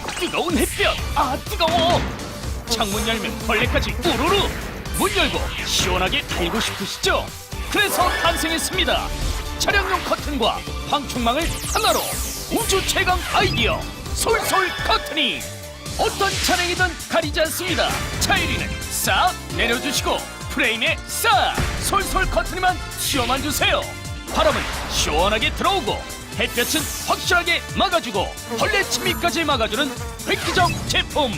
터치 뜨거운 햇볕. 아 뜨거워. 창문 열면 벌레까지 우르르. 문 열고 시원하게 달고 싶으시죠? 그래서 탄생했습니다. 차량용 커튼과 방충망을 하나로. 우주 최강 아이디어 솔솔 커튼이. 어떤 차량이든 가리지 않습니다. 차이리는 싹 내려주시고 프레임에 싹 솔솔 커튼이만 씌워만 주세요. 바람은 시원하게 들어오고 햇볕은 확실하게 막아주고 벌레 침입까지 막아주는 획기적 제품.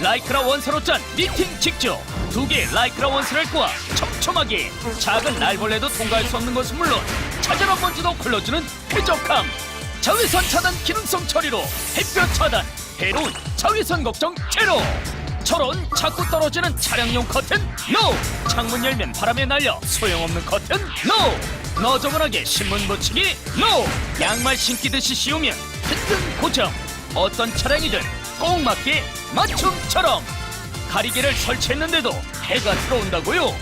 라이크라 원사로 짠 니팅 직조. 두 개의 라이크라 원사를 꼬아 촘촘하게. 작은 날벌레도 통과할 수 없는 것은 물론 자잘한 먼지도 걸러주는 쾌적함. 자외선 차단 기능성 처리로 햇볕 차단 해로운 자외선 걱정 제로. 저런 자꾸 떨어지는 차량용 커튼 NO 창문 열면 바람에 날려 소용없는 커튼 NO 너저분하게 신문 붙이기 NO 양말 신기듯이 씌우면 흔든 고정 어떤 차량이든 꼭 맞게 맞춤처럼 가리개를 설치했는데도 해가 들어온다고요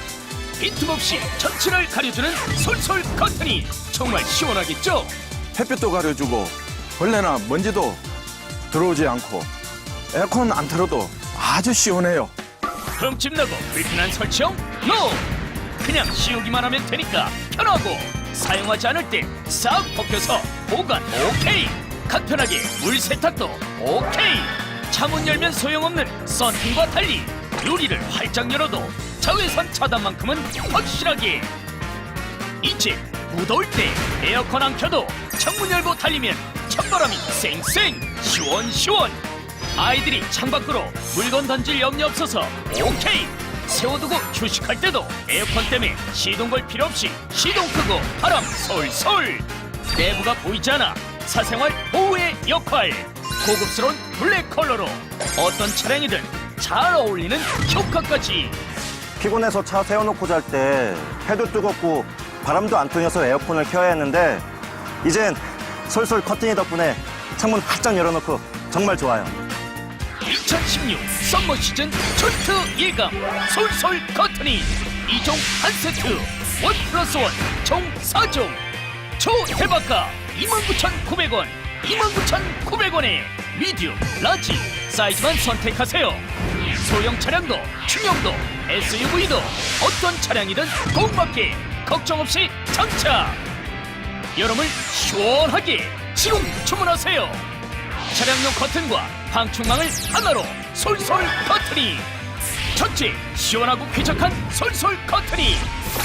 빈틈없이 전체를 가려주는 솔솔 커튼이 정말 시원하겠죠? 햇빛도 가려주고 벌레나 먼지도 들어오지 않고 에어컨 안 틀어도 아주 시원해요. 흠집 나고 불편한 설치형? NO! 그냥 씌우기만 하면 되니까 편하고 사용하지 않을 때 싹 벗겨서 보관 오케이. 간편하게 물 세탁도 오케이. 차문 열면 소용없는 썬팅과 달리 유리를 활짝 열어도 자외선 차단만큼은 확실하게. 이제 무더울 때 에어컨 안 켜도 창문 열고 달리면 찬바람이 쌩쌩 시원시원. 아이들이 창밖으로 물건 던질 염려 없어서 오케이 세워두고 휴식할 때도 에어컨 때문에 시동 걸 필요 없이 시동 끄고 바람 솔솔. 내부가 보이지 않아 사생활 보호의 역할. 고급스러운 블랙 컬러로 어떤 차량이든 잘 어울리는 효과까지. 피곤해서 차 세워놓고 잘 때 해도 뜨겁고 바람도 안 통해서 에어컨을 켜야 했는데 이젠 솔솔 커튼이 덕분에 창문 활짝 열어놓고 정말 좋아요. 2016 썸머 시즌 초트 예감 솔솔 커튼이 2종 한 세트 원 플러스 원총 4종. 초대박가 29,900원 29,900원에 미디움, 라지. 사이즈만 선택하세요. 소형 차량도 중형도 SUV도 어떤 차량이든 공밖에 걱정 없이 장착. 여름을 시원하게 지금 주문하세요 차량용 커튼과 방충망을 하나로 솔솔 커튼이 전체 시원하고 쾌적한 솔솔 커튼이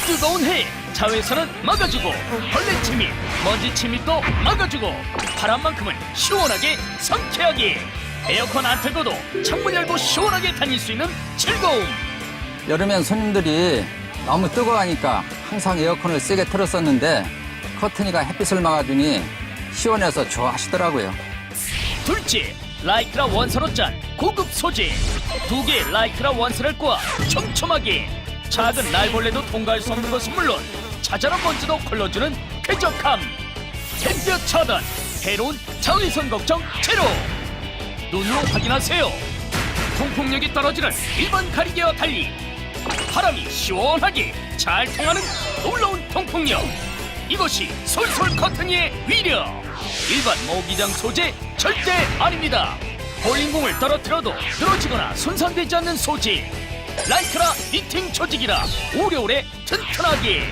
뜨거운 해 자외선은 막아주고 벌레 침입 먼지 침입도 막아주고 바람만큼은 시원하게 상쾌하게. 에어컨 안 틀고도 창문 열고 시원하게 다닐 수 있는 즐거움. 여름엔 손님들이 너무 뜨거워하니까 항상 에어컨을 세게 틀었었는데 커튼이가 햇빛을 막아주니 시원해서 좋아하시더라고요. 둘째, 라이크라 원사로 짠 고급 소재. 두 개의 라이크라 원사를 꼬아 촘촘하게 작은 날벌레도 통과할 수 없는 것은 물론 자잘한 먼지도 걸러주는 쾌적함. 햇볕 차단, 해로운 자외선 걱정 제로. 눈으로 확인하세요. 통풍력이 떨어지는 일반 가리개와 달리 바람이 시원하게 잘 통하는 놀라운 통풍력. 이것이 솔솔 커튼이의 위력. 일반 모기장 소재 절대 아닙니다. 볼링공을 떨어뜨려도 늘어지거나 손상되지 않는 소재. 라이크라 니팅 조직이라 오래오래 튼튼하게.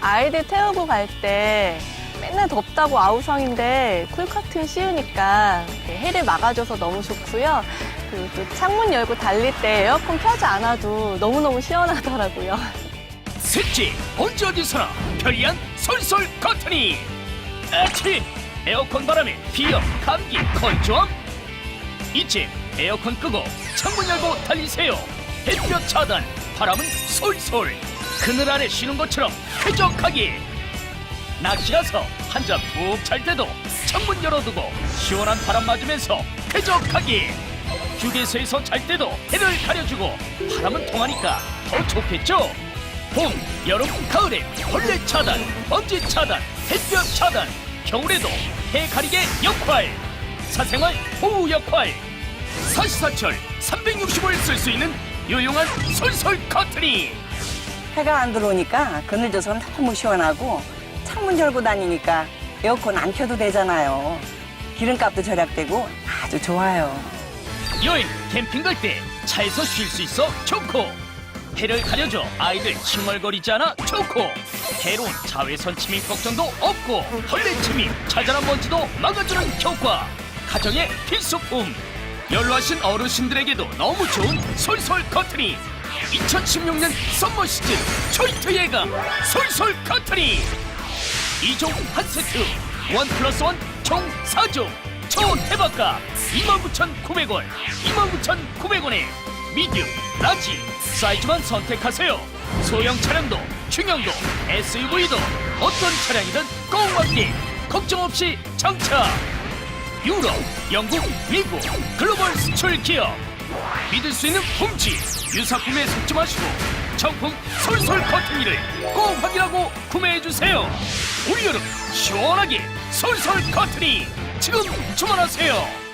아이들 태우고 갈 때 맨날 덥다고 아우성인데 쿨커튼 씌우니까 해를 막아줘서 너무 좋고요. 그리고 또 창문 열고 달릴 때 에어컨 켜지 않아도 너무너무 시원하더라고요. 셋째, 언제 어디서나 편리한 솔솔 커튼이. 아치, 에어컨 바람에 비염, 감기, 건조함. 이제 에어컨 끄고 창문 열고 달리세요. 햇볕 차단, 바람은 솔솔. 그늘 아래 쉬는 것처럼 쾌적하게. 낚시 가서 한잔 푹 잘 때도 창문 열어두고 시원한 바람 맞으면서 쾌적하게. 휴게소에서 잘 때도 해를 가려주고 바람은 통하니까 더 좋겠죠? 봄, 여름, 가을에 벌레 차단, 먼지 차단, 햇볕 차단, 겨울에도 해 가리개 역할, 사생활 보호 역할, 사시사철 360을 쓸 수 있는 유용한 솔솔 커튼이 해가 안 들어오니까 그늘져서 너무 시원하고 창문 열고 다니니까 에어컨 안 켜도 되잖아요. 기름값도 절약되고 아주 좋아요. 여행, 캠핑 갈 때 차에서 쉴 수 있어 좋고 해를 가려줘. 아이들 칭얼거리지 않아 좋고. 해로운 자외선 침입 걱정도 없고. 벌레 침입, 자잘한 먼지도 막아주는 효과. 가정의 필수품. 연로하신 어르신들에게도 너무 좋은 솔솔 커트니 2016년 썸머 시즌 초이트 예감 솔솔 커트니 2종 한 세트 원 플러스 원 총 4종. 초대박가 29,900원 29,900원에 미디움, 라지 사이즈만 선택하세요. 소형 차량도 중형도 SUV도 어떤 차량이든 꼭 맞게 걱정 없이 장착 유럽, 영국, 미국 글로벌 수출 기업. 믿을 수 있는 품질 유사품에 속지 마시고 정품 솔솔 커튼이를 꼭 확인하고 구매해 주세요. 올여름 시원하게 솔솔 커튼이 지금 주문하세요